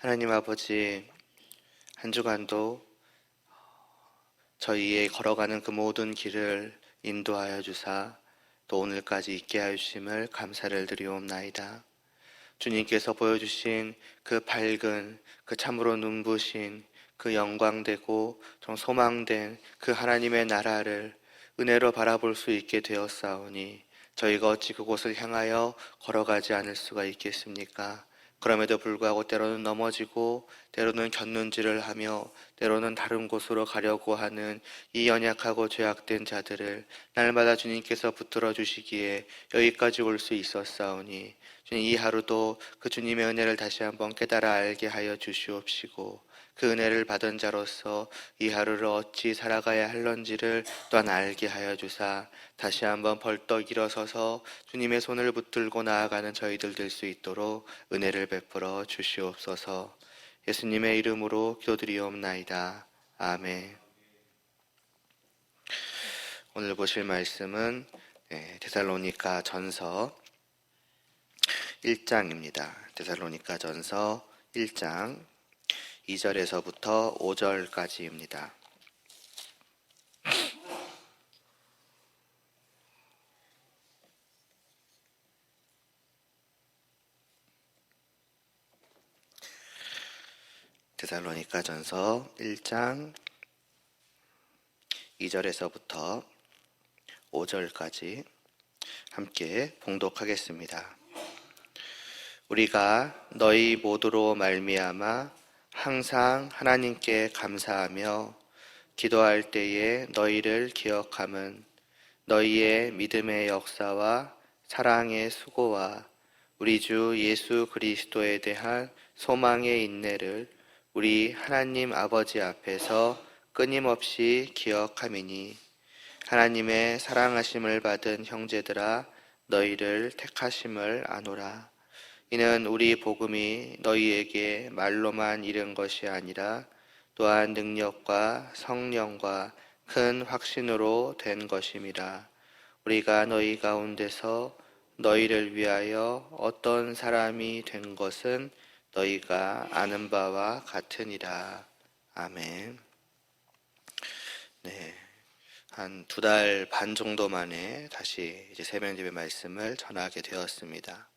하나님 아버지, 한 주간도 저희의 걸어가는 그 모든 길을 인도하여 주사 또 오늘까지 있게 하여 주심을 감사를 드리옵나이다. 주님께서 보여주신 그 밝은 그 참으로 눈부신 그 영광되고 좀 소망된 그 하나님의 나라를 은혜로 바라볼 수 있게 되었사오니 저희가 어찌 그곳을 향하여 걸어가지 않을 수가 있겠습니까? 그럼에도 불구하고 때로는 넘어지고 때로는 곁눈질을 하며 때로는 다른 곳으로 가려고 하는 이 연약하고 죄악된 자들을 날마다 주님께서 붙들어 주시기에 여기까지 올 수 있었사오니 주님 이 하루도 그 주님의 은혜를 다시 한번 깨달아 알게 하여 주시옵시고 그 은혜를 받은 자로서 이 하루를 어찌 살아가야 할런지를 또한 알게 하여 주사 다시 한번 벌떡 일어서서 주님의 손을 붙들고 나아가는 저희들 될 수 있도록 은혜를 베풀어 주시옵소서 예수님의 이름으로 기도드리옵나이다. 아멘. 오늘 보실 말씀은 네, 데살로니가 전서 1장입니다. 데살로니가 전서 1장 2절에서부터 5절까지입니다. 데살로니가 전서 1장 2절에서부터 5절까지 함께 봉독하겠습니다. 우리가 너희 모두로 말미암아 항상 하나님께 감사하며 기도할 때에 너희를 기억함은 너희의 믿음의 역사와 사랑의 수고와 우리 주 예수 그리스도에 대한 소망의 인내를 우리 하나님 아버지 앞에서 끊임없이 기억함이니 하나님의 사랑하심을 받은 형제들아 너희를 택하심을 아노라. 이는 우리 복음이 너희에게 말로만 이른 것이 아니라 또한 능력과 성령과 큰 확신으로 된 것임이라. 우리가 너희 가운데서 너희를 위하여 어떤 사람이 된 것은 너희가 아는 바와 같으니라. 아멘. 네. 한 두 달 반 정도 만에 다시 이제 새벽 예배 말씀을 전하게 되었습니다.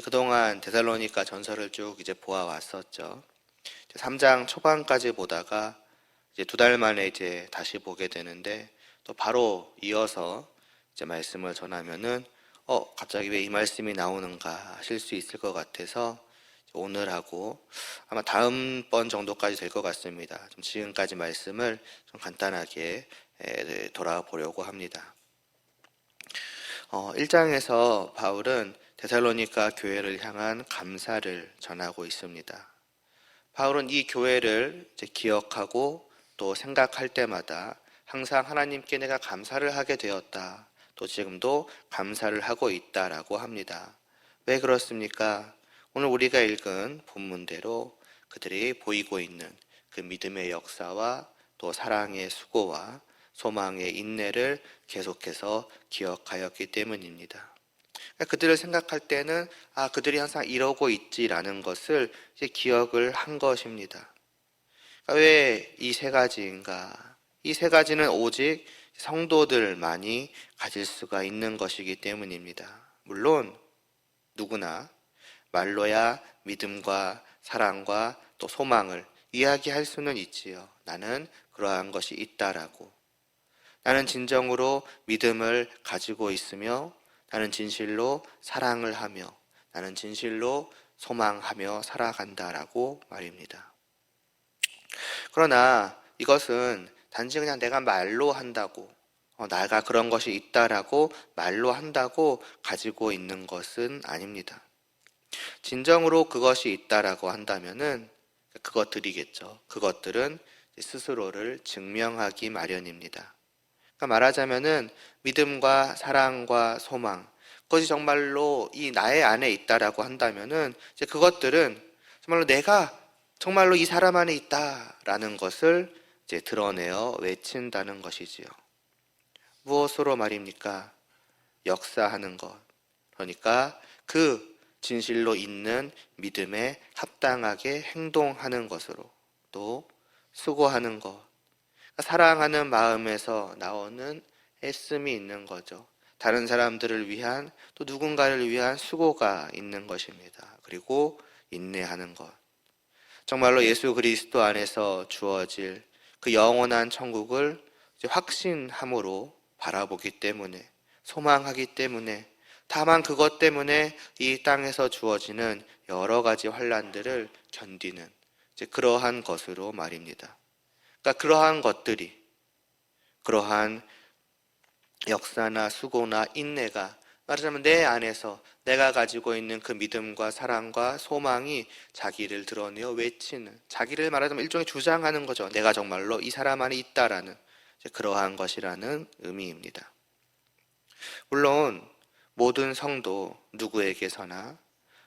그동안 데살로니가 전설을 쭉 이제 보아왔었죠. 3장 초반까지 보다가 이제 두 달 만에 이제 다시 보게 되는데 또 바로 이어서 이제 말씀을 전하면은 어 갑자기 왜 이 말씀이 나오는가 하실 수 있을 것 같아서 오늘 하고 아마 다음 번 정도까지 될 것 같습니다. 좀 지금까지 말씀을 좀 간단하게 네, 돌아보려고 합니다. 어, 1장에서 바울은 데살로니가 교회를 향한 감사를 전하고 있습니다. 바울은 이 교회를 기억하고 또 생각할 때마다 항상 하나님께 내가 감사를 하게 되었다. 또 지금도 감사를 하고 있다라고 합니다. 왜 그렇습니까? 오늘 우리가 읽은 본문대로 그들이 보이고 있는 그 믿음의 역사와 또 사랑의 수고와 소망의 인내를 계속해서 기억하였기 때문입니다. 그러니까 그들을 생각할 때는 아 그들이 항상 이러고 있지라는 것을 이제 기억을 한 것입니다. 그러니까 왜이 세 가지인가? 이 세 가지는 오직 성도들만이 가질 수가 있는 것이기 때문입니다. 물론 누구나 말로야 믿음과 사랑과 또 소망을 이야기할 수는 있지요. 나는 그러한 것이 있다라고. 나는 진정으로 믿음을 가지고 있으며 나는 진실로 사랑을 하며 나는 진실로 소망하며 살아간다라고 말입니다. 그러나 이것은 단지 그냥 내가 말로 한다고 어, 나가 그런 것이 있다라고 말로 한다고 가지고 있는 것은 아닙니다. 진정으로 그것이 있다라고 한다면은 그것들이겠죠. 그것들은 스스로를 증명하기 마련입니다. 그러니까 말하자면은 믿음과 사랑과 소망, 그것이 정말로 이 나의 안에 있다라고 한다면은 이제 그것들은 정말로 내가 정말로 이 사람 안에 있다라는 것을 이제 드러내어 외친다는 것이지요. 무엇으로 말입니까? 역사하는 것. 그러니까 그 진실로 있는 믿음에 합당하게 행동하는 것으로 또 수고하는 것. 사랑하는 마음에서 나오는 애씀이 있는 거죠. 다른 사람들을 위한 또 누군가를 위한 수고가 있는 것입니다. 그리고 인내하는 것. 정말로 예수 그리스도 안에서 주어질 그 영원한 천국을 확신함으로 바라보기 때문에 소망하기 때문에 다만 그것 때문에 이 땅에서 주어지는 여러 가지 환란들을 견디는 그러한 것으로 말입니다. 그러니까 그러한 것들이 그러한 역사나 수고나 인내가 말하자면 내 안에서 내가 가지고 있는 그 믿음과 사랑과 소망이 자기를 드러내어 외치는 자기를 말하자면 일종의 주장하는 거죠. 내가 정말로 이 사람 안에 있다라는 그러한 것이라는 의미입니다. 물론 모든 성도 누구에게서나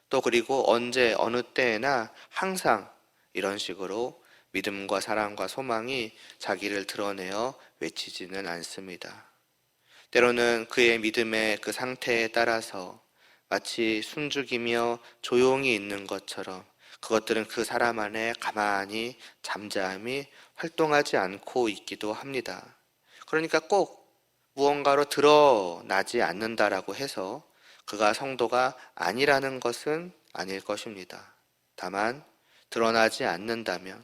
또 그리고 언제 어느 때에나 항상 이런 식으로 믿음과 사랑과 소망이 자기를 드러내어 외치지는 않습니다. 때로는 그의 믿음의 그 상태에 따라서 마치 숨죽이며 조용히 있는 것처럼 그것들은 그 사람 안에 가만히 잠잠히 활동하지 않고 있기도 합니다. 그러니까 꼭 무언가로 드러나지 않는다라고 해서 그가 성도가 아니라는 것은 아닐 것입니다. 다만 드러나지 않는다면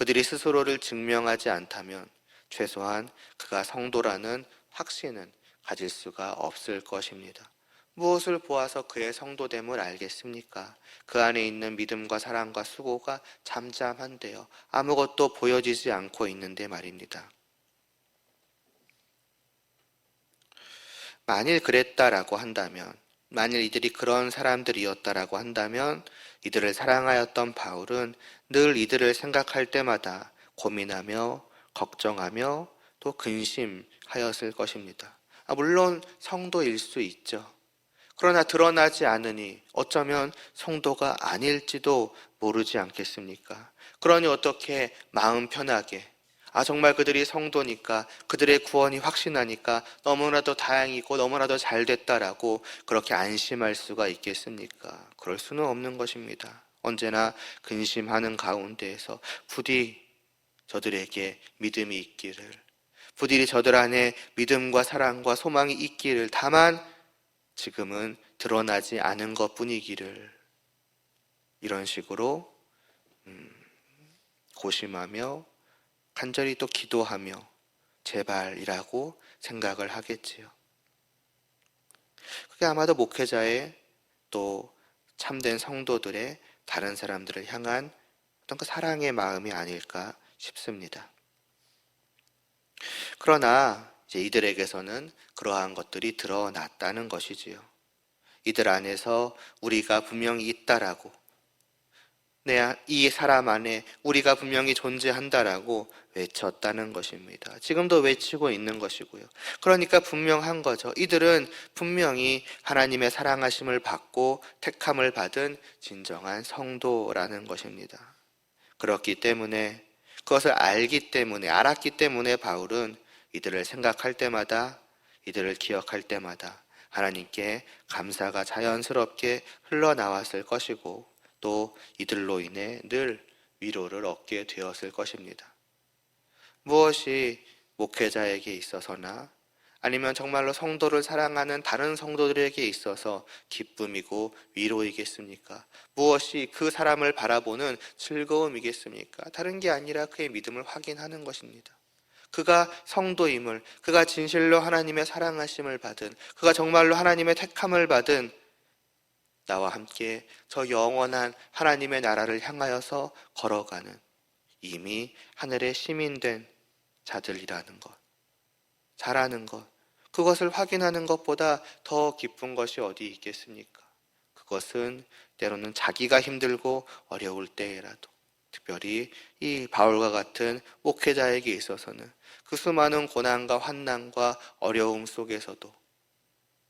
그들이 스스로를 증명하지 않다면 최소한 그가 성도라는 확신은 가질 수가 없을 것입니다. 무엇을 보아서 그의 성도됨을 알겠습니까? 그 안에 있는 믿음과 사랑과 수고가 잠잠한데요. 아무것도 보여지지 않고 있는데 말입니다. 만일 그랬다라고 한다면, 만일 이들이 그런 사람들이었다라고 한다면, 이들을 사랑하였던 바울은 늘 이들을 생각할 때마다 고민하며 걱정하며 또 근심하였을 것입니다. 아, 물론 성도일 수 있죠. 그러나 드러나지 않으니 어쩌면 성도가 아닐지도 모르지 않겠습니까? 그러니 어떻게 마음 편하게 아, 정말 그들이 성도니까, 그들의 구원이 확신하니까 너무나도 다행이고 너무나도 잘 됐다라고 그렇게 안심할 수가 있겠습니까? 그럴 수는 없는 것입니다. 언제나 근심하는 가운데에서 부디 저들에게 믿음이 있기를, 부디 저들 안에 믿음과 사랑과 소망이 있기를 다만 지금은 드러나지 않은 것 뿐이기를 이런 식으로 음, 고심하며 간절히 또 기도하며 제발이라고 생각을 하겠지요. 그게 아마도 목회자의 또 참된 성도들의 다른 사람들을 향한 어떤 그 사랑의 마음이 아닐까 싶습니다. 그러나 이제 이들에게서는 그러한 것들이 드러났다는 것이지요. 이들 안에서 우리가 분명히 있다라고 내, 이 사람 안에 우리가 분명히 존재한다라고 외쳤다는 것입니다. 지금도 외치고 있는 것이고요. 그러니까 분명한 거죠. 이들은 분명히 하나님의 사랑하심을 받고 택함을 받은 진정한 성도라는 것입니다. 그렇기 때문에 그것을 알기 때문에, 알았기 때문에 바울은 이들을 생각할 때마다, 이들을 기억할 때마다 하나님께 감사가 자연스럽게 흘러나왔을 것이고 또 이들로 인해 늘 위로를 얻게 되었을 것입니다. 무엇이 목회자에게 있어서나 아니면 정말로 성도를 사랑하는 다른 성도들에게 있어서 기쁨이고 위로이겠습니까? 무엇이 그 사람을 바라보는 즐거움이겠습니까? 다른 게 아니라 그의 믿음을 확인하는 것입니다. 그가 성도임을, 그가 진실로 하나님의 사랑하심을 받은, 그가 정말로 하나님의 택함을 받은 나와 함께 저 영원한 하나님의 나라를 향하여서 걸어가는 이미 하늘의 시민된 자들이라는 것, 잘하는 것, 그것을 확인하는 것보다 더 기쁜 것이 어디 있겠습니까? 그것은 때로는 자기가 힘들고 어려울 때에라도 특별히 이 바울과 같은 목회자에게 있어서는 그 수많은 고난과 환난과 어려움 속에서도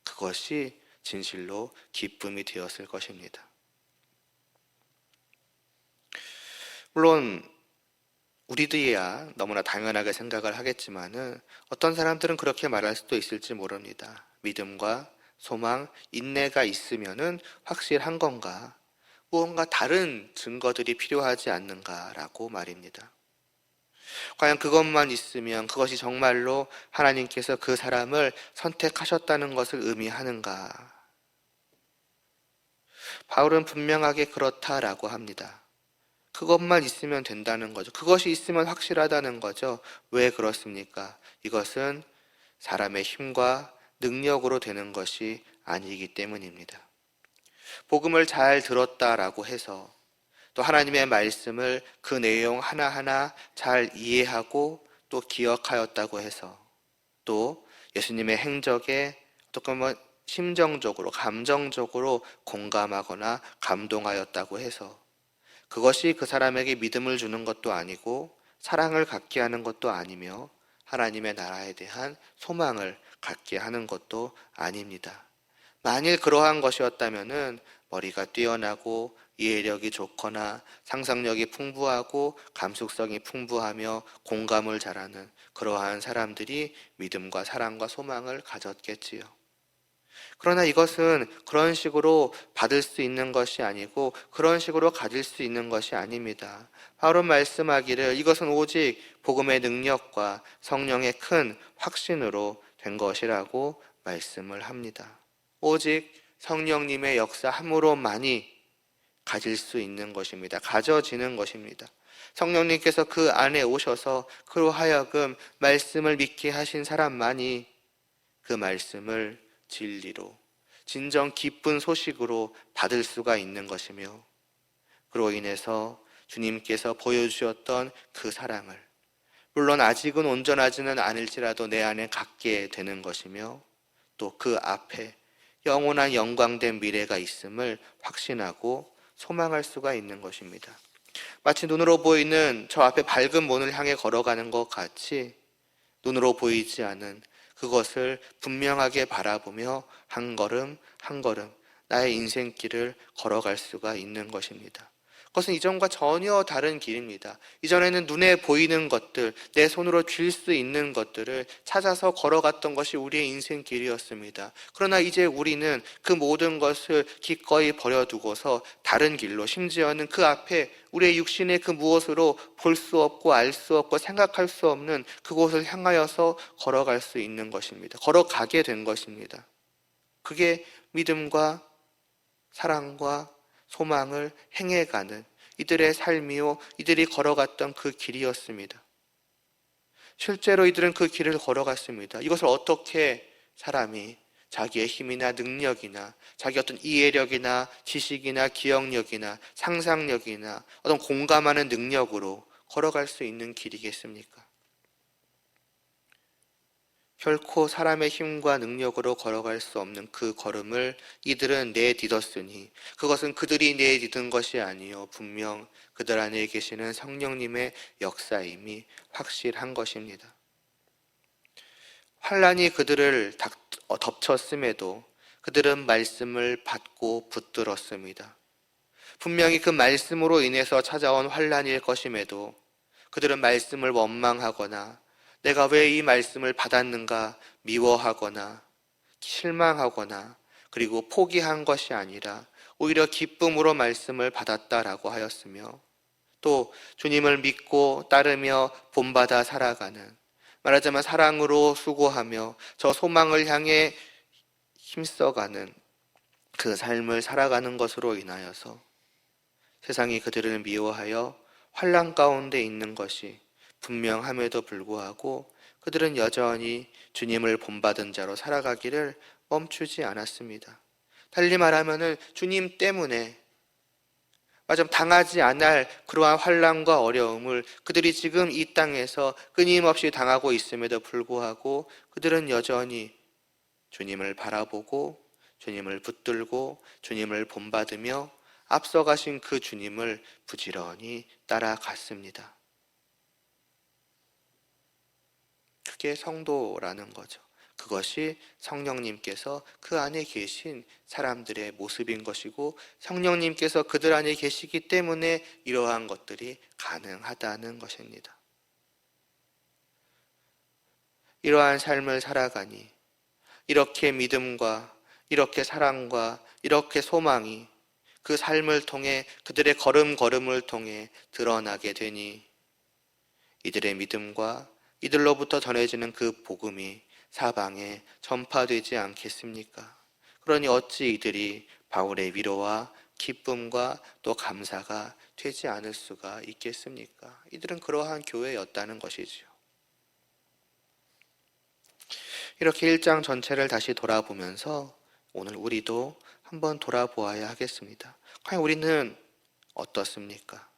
그것이 진실로 기쁨이 되었을 것입니다. 물론 우리들이야 너무나 당연하게 생각을 하겠지만은 어떤 사람들은 그렇게 말할 수도 있을지 모릅니다. 믿음과 소망, 인내가 있으면은 확실한 건가? 무언가 다른 증거들이 필요하지 않는가라고 말입니다. 과연 그것만 있으면 그것이 정말로 하나님께서 그 사람을 선택하셨다는 것을 의미하는가? 바울은 분명하게 그렇다라고 합니다. 그것만 있으면 된다는 거죠. 그것이 있으면 확실하다는 거죠. 왜 그렇습니까? 이것은 사람의 힘과 능력으로 되는 것이 아니기 때문입니다. 복음을 잘 들었다라고 해서 또 하나님의 말씀을 그 내용 하나하나 잘 이해하고 또 기억하였다고 해서 또 예수님의 행적에 어떻게 심정적으로, 감정적으로 공감하거나 감동하였다고 해서 그것이 그 사람에게 믿음을 주는 것도 아니고 사랑을 갖게 하는 것도 아니며 하나님의 나라에 대한 소망을 갖게 하는 것도 아닙니다. 만일 그러한 것이었다면은 머리가 뛰어나고 이해력이 좋거나 상상력이 풍부하고 감수성이 풍부하며 공감을 잘하는 그러한 사람들이 믿음과 사랑과 소망을 가졌겠지요. 그러나 이것은 그런 식으로 받을 수 있는 것이 아니고 그런 식으로 가질 수 있는 것이 아닙니다. 바로 말씀하기를 이것은 오직 복음의 능력과 성령의 큰 확신으로 된 것이라고 말씀을 합니다. 오직 성령님의 역사함으로만이 가질 수 있는 것입니다. 가져지는 것입니다. 성령님께서 그 안에 오셔서 그로 하여금 말씀을 믿게 하신 사람만이 그 말씀을 진리로 진정 기쁜 소식으로 받을 수가 있는 것이며 그로 인해서 주님께서 보여주셨던 그 사랑을 물론 아직은 온전하지는 않을지라도 내 안에 갖게 되는 것이며 또 그 앞에 영원한 영광된 미래가 있음을 확신하고 소망할 수가 있는 것입니다. 마치 눈으로 보이는 저 앞에 밝은 문을 향해 걸어가는 것 같이 눈으로 보이지 않은 그것을 분명하게 바라보며 한 걸음 한 걸음 나의 인생길을 걸어갈 수가 있는 것입니다. 그것은 이전과 전혀 다른 길입니다. 이전에는 눈에 보이는 것들, 내 손으로 쥘 수 있는 것들을 찾아서 걸어갔던 것이 우리의 인생 길이었습니다. 그러나 이제 우리는 그 모든 것을 기꺼이 버려두고서 다른 길로, 심지어는 그 앞에 우리의 육신의 그 무엇으로 볼 수 없고 알 수 없고 생각할 수 없는 그곳을 향하여서 걸어갈 수 있는 것입니다. 걸어가게 된 것입니다. 그게 믿음과 사랑과 소망을 행해가는 이들의 삶이요, 이들이 걸어갔던 그 길이었습니다. 실제로 이들은 그 길을 걸어갔습니다. 이것을 어떻게 사람이 자기의 힘이나 능력이나 자기 어떤 이해력이나 지식이나 기억력이나 상상력이나 어떤 공감하는 능력으로 걸어갈 수 있는 길이겠습니까? 결코 사람의 힘과 능력으로 걸어갈 수 없는 그 걸음을 이들은 내딛었으니 그것은 그들이 내딛은 것이 아니요 분명 그들 안에 계시는 성령님의 역사임이 확실한 것입니다. 환란이 그들을 어, 덮쳤음에도 그들은 말씀을 받고 붙들었습니다. 분명히 그 말씀으로 인해서 찾아온 환란일 것임에도 그들은 말씀을 원망하거나 내가 왜 이 말씀을 받았는가 미워하거나 실망하거나 그리고 포기한 것이 아니라 오히려 기쁨으로 말씀을 받았다라고 하였으며 또 주님을 믿고 따르며 본받아 살아가는 말하자면 사랑으로 수고하며 저 소망을 향해 힘써가는 그 삶을 살아가는 것으로 인하여서 세상이 그들을 미워하여 환란 가운데 있는 것이 분명함에도 불구하고 그들은 여전히 주님을 본받은 자로 살아가기를 멈추지 않았습니다. 달리 말하면은 주님 때문에 맞아 당하지 않을 그러한 환란과 어려움을 그들이 지금 이 땅에서 끊임없이 당하고 있음에도 불구하고 그들은 여전히 주님을 바라보고 주님을 붙들고 주님을 본받으며 앞서가신 그 주님을 부지런히 따라갔습니다. 그게 성도라는 거죠. 그것이 성령님께서 그 안에 계신 사람들의 모습인 것이고 성령님께서 그들 안에 계시기 때문에 이러한 것들이 가능하다는 것입니다. 이러한 삶을 살아가니 이렇게 믿음과 이렇게 사랑과 이렇게 소망이 그 삶을 통해 그들의 걸음걸음을 통해 드러나게 되니 이들의 믿음과 이들로부터 전해지는 그 복음이 사방에 전파되지 않겠습니까? 그러니 어찌 이들이 바울의 위로와 기쁨과 또 감사가 되지 않을 수가 있겠습니까? 이들은 그러한 교회였다는 것이지요. 이렇게 1장 전체를 다시 돌아보면서 오늘 우리도 한번 돌아보아야 하겠습니다. 과연 우리는 어떻습니까?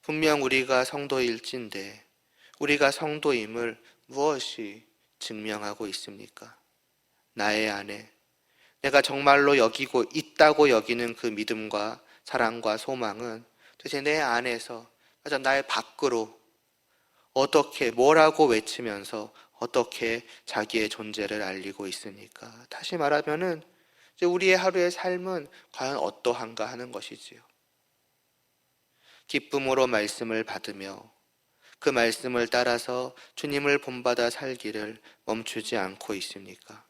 분명 우리가 성도일진데 우리가 성도임을 무엇이 증명하고 있습니까? 나의 안에 내가 정말로 여기고 있다고 여기는 그 믿음과 사랑과 소망은 도대체 내 안에서 맞아 나의 밖으로 어떻게 뭐라고 외치면서 어떻게 자기의 존재를 알리고 있으니까 다시 말하면은 이제 우리의 하루의 삶은 과연 어떠한가 하는 것이지요. 기쁨으로 말씀을 받으며 그 말씀을 따라서 주님을 본받아 살기를 멈추지 않고 있습니까?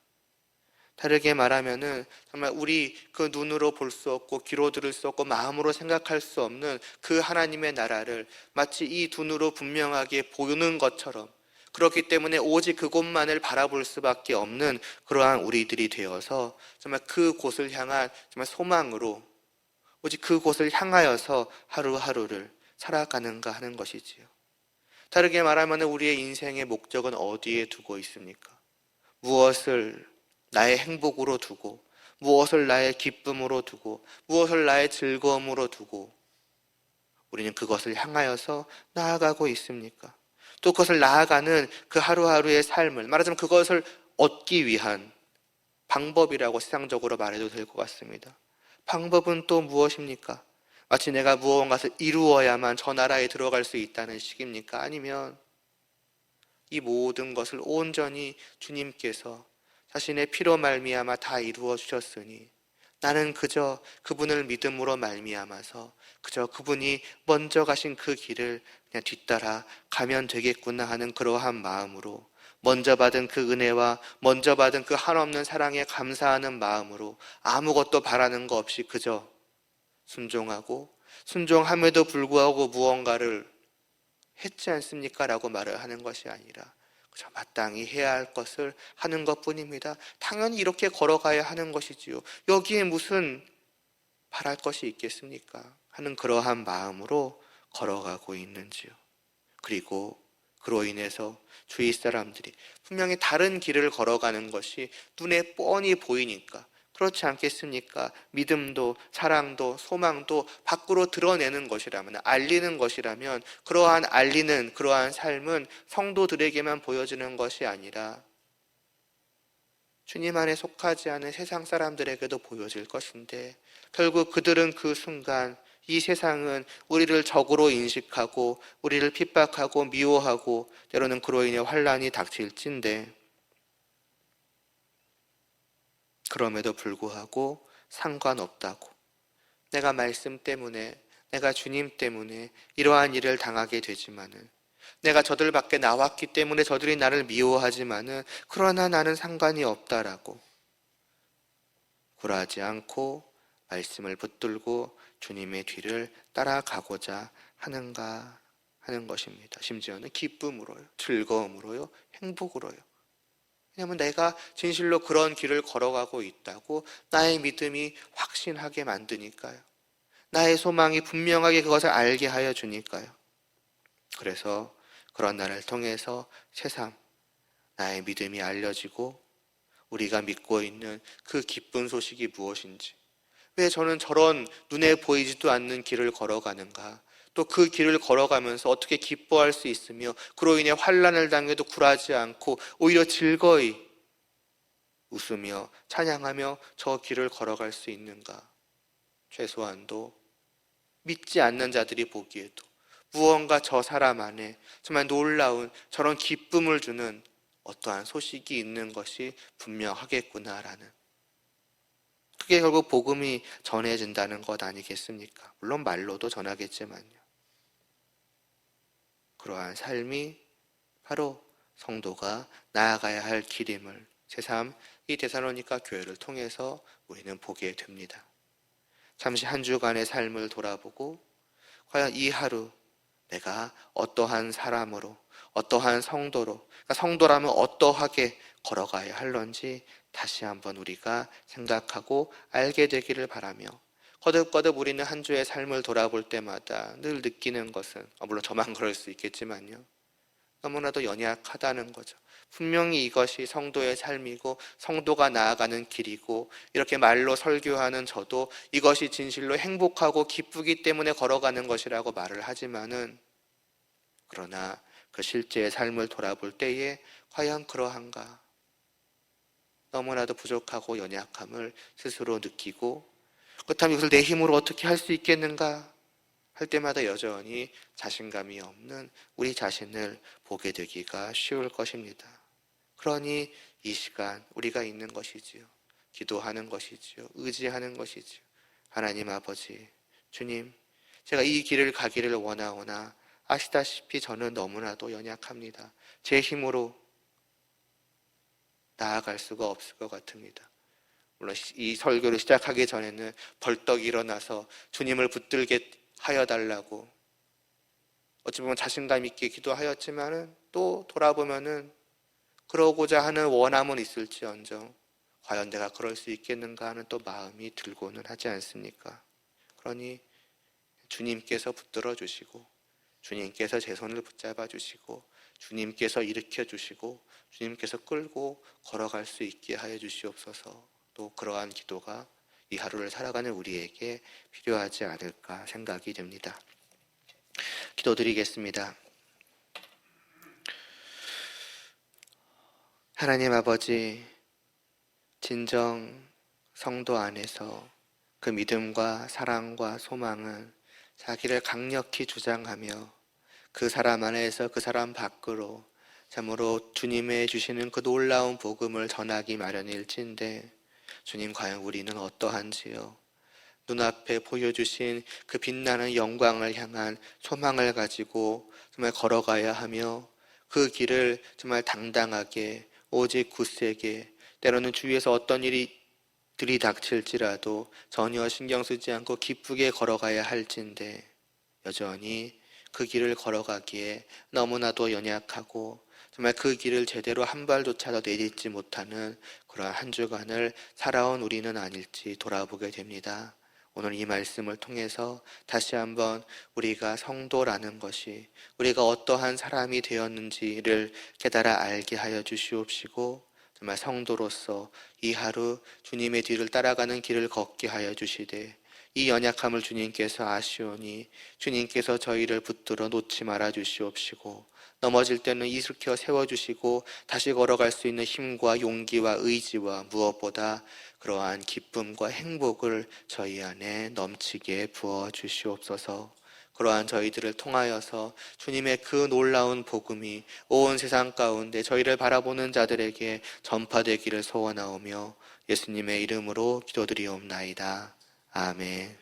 다르게 말하면은 정말 우리 그 눈으로 볼 수 없고 귀로 들을 수 없고 마음으로 생각할 수 없는 그 하나님의 나라를 마치 이 눈으로 분명하게 보이는 것처럼 그렇기 때문에 오직 그곳만을 바라볼 수밖에 없는 그러한 우리들이 되어서 정말 그곳을 향한 정말 소망으로 오직 그곳을 향하여서 하루하루를 살아가는가 하는 것이지요. 다르게 말하면 우리의 인생의 목적은 어디에 두고 있습니까? 무엇을 나의 행복으로 두고, 무엇을 나의 기쁨으로 두고, 무엇을 나의 즐거움으로 두고, 우리는 그것을 향하여서 나아가고 있습니까? 또 그것을 나아가는 그 하루하루의 삶을, 말하자면 그것을 얻기 위한 방법이라고 세상적으로 말해도 될 것 같습니다. 방법은 또 무엇입니까? 마치 내가 무언가를 이루어야만 저 나라에 들어갈 수 있다는 식입니까? 아니면 이 모든 것을 온전히 주님께서 자신의 피로 말미암아 다 이루어 주셨으니 나는 그저 그분을 믿음으로 말미암아서 그저 그분이 먼저 가신 그 길을 그냥 뒤따라 가면 되겠구나 하는 그러한 마음으로 먼저 받은 그 은혜와 먼저 받은 그 한없는 사랑에 감사하는 마음으로 아무것도 바라는 거 없이 그저 순종하고 순종함에도 불구하고 무언가를 했지 않습니까? 라고 말을 하는 것이 아니라 그저 마땅히 해야 할 것을 하는 것 뿐입니다. 당연히 이렇게 걸어가야 하는 것이지요. 여기에 무슨 바랄 것이 있겠습니까? 하는 그러한 마음으로 걸어가고 있는지요. 그리고 그로 인해서 주위 사람들이 분명히 다른 길을 걸어가는 것이 눈에 뻔히 보이니까 그렇지 않겠습니까? 믿음도 사랑도 소망도 밖으로 드러내는 것이라면 알리는 것이라면 그러한 알리는 그러한 삶은 성도들에게만 보여지는 것이 아니라 주님 안에 속하지 않은 세상 사람들에게도 보여질 것인데 결국 그들은 그 순간 이 세상은 우리를 적으로 인식하고 우리를 핍박하고 미워하고 때로는 그로 인해 환란이 닥칠진데 그럼에도 불구하고 상관없다고 내가 말씀 때문에 내가 주님 때문에 이러한 일을 당하게 되지만은 내가 저들 밖에 나왔기 때문에 저들이 나를 미워하지만은 그러나 나는 상관이 없다라고 굴하지 않고 말씀을 붙들고 주님의 뒤를 따라가고자 하는가 하는 것입니다. 심지어는 기쁨으로요, 즐거움으로요, 행복으로요. 왜냐하면 내가 진실로 그런 길을 걸어가고 있다고 나의 믿음이 확신하게 만드니까요. 나의 소망이 분명하게 그것을 알게 하여 주니까요. 그래서 그런 날을 통해서 세상, 나의 믿음이 알려지고 우리가 믿고 있는 그 기쁜 소식이 무엇인지, 왜 저는 저런 눈에 보이지도 않는 길을 걸어가는가? 또 그 길을 걸어가면서 어떻게 기뻐할 수 있으며 그로 인해 환란을 당해도 굴하지 않고 오히려 즐거이 웃으며 찬양하며 저 길을 걸어갈 수 있는가? 최소한도 믿지 않는 자들이 보기에도 무언가 저 사람 안에 정말 놀라운 저런 기쁨을 주는 어떠한 소식이 있는 것이 분명하겠구나라는 그게 결국 복음이 전해진다는 것 아니겠습니까? 물론 말로도 전하겠지만요. 그러한 삶이 바로 성도가 나아가야 할 길임을 새삼 이 데살로니가 교회를 통해서 우리는 보게 됩니다. 잠시 한 주간의 삶을 돌아보고 과연 이 하루 내가 어떠한 사람으로 어떠한 성도로 그러니까 성도라면 어떠하게 걸어가야 할런지 다시 한번 우리가 생각하고 알게 되기를 바라며 거듭거듭 우리는 한 주의 삶을 돌아볼 때마다 늘 느끼는 것은 아, 물론 저만 그럴 수 있겠지만요 너무나도 연약하다는 거죠. 분명히 이것이 성도의 삶이고 성도가 나아가는 길이고 이렇게 말로 설교하는 저도 이것이 진실로 행복하고 기쁘기 때문에 걸어가는 것이라고 말을 하지만은 그러나 그 실제의 삶을 돌아볼 때에 과연 그러한가? 너무나도 부족하고 연약함을 스스로 느끼고 그렇다면 이것을 내 힘으로 어떻게 할 수 있겠는가? 할 때마다 여전히 자신감이 없는 우리 자신을 보게 되기가 쉬울 것입니다. 그러니 이 시간 우리가 있는 것이지요. 기도하는 것이지요. 의지하는 것이지요. 하나님 아버지, 주님, 제가 이 길을 가기를 원하오나 아시다시피 저는 너무나도 연약합니다. 제 힘으로 나아갈 수가 없을 것 같습니다. 물론 이 설교를 시작하기 전에는 벌떡 일어나서 주님을 붙들게 하여 달라고 어찌 보면 자신감 있게 기도하였지만은 또 돌아보면은 그러고자 하는 원함은 있을지언정 과연 내가 그럴 수 있겠는가 하는 또 마음이 들고는 하지 않습니까? 그러니 주님께서 붙들어 주시고 주님께서 제 손을 붙잡아 주시고 주님께서 일으켜 주시고 주님께서 끌고 걸어갈 수 있게 하여 주시옵소서. 또 그러한 기도가 이 하루를 살아가는 우리에게 필요하지 않을까 생각이 됩니다. 기도드리겠습니다. 하나님 아버지, 진정 성도 안에서 그 믿음과 사랑과 소망은 자기를 강력히 주장하며 그 사람 안에서 그 사람 밖으로 참으로 주님의 주시는 그 놀라운 복음을 전하기 마련일진데 주님 과연 우리는 어떠한지요? 눈앞에 보여주신 그 빛나는 영광을 향한 소망을 가지고 정말 걸어가야 하며 그 길을 정말 당당하게 오직 굳세게 때로는 주위에서 어떤 일이 들이닥칠지라도 전혀 신경 쓰지 않고 기쁘게 걸어가야 할진데 여전히 그 길을 걸어가기에 너무나도 연약하고 정말 그 길을 제대로 한 발조차도 내딛지 못하는 그러한 한 주간을 살아온 우리는 아닐지 돌아보게 됩니다. 오늘 이 말씀을 통해서 다시 한번 우리가 성도라는 것이 우리가 어떠한 사람이 되었는지를 깨달아 알게 하여 주시옵시고 정말 성도로서 이 하루 주님의 뒤를 따라가는 길을 걷게 하여 주시되 이 연약함을 주님께서 아시오니 주님께서 저희를 붙들어 놓지 말아 주시옵시고 넘어질 때는 일으켜 세워주시고 다시 걸어갈 수 있는 힘과 용기와 의지와 무엇보다 그러한 기쁨과 행복을 저희 안에 넘치게 부어 주시옵소서. 그러한 저희들을 통하여서 주님의 그 놀라운 복음이 온 세상 가운데 저희를 바라보는 자들에게 전파되기를 소원하오며 예수님의 이름으로 기도드리옵나이다. 아멘.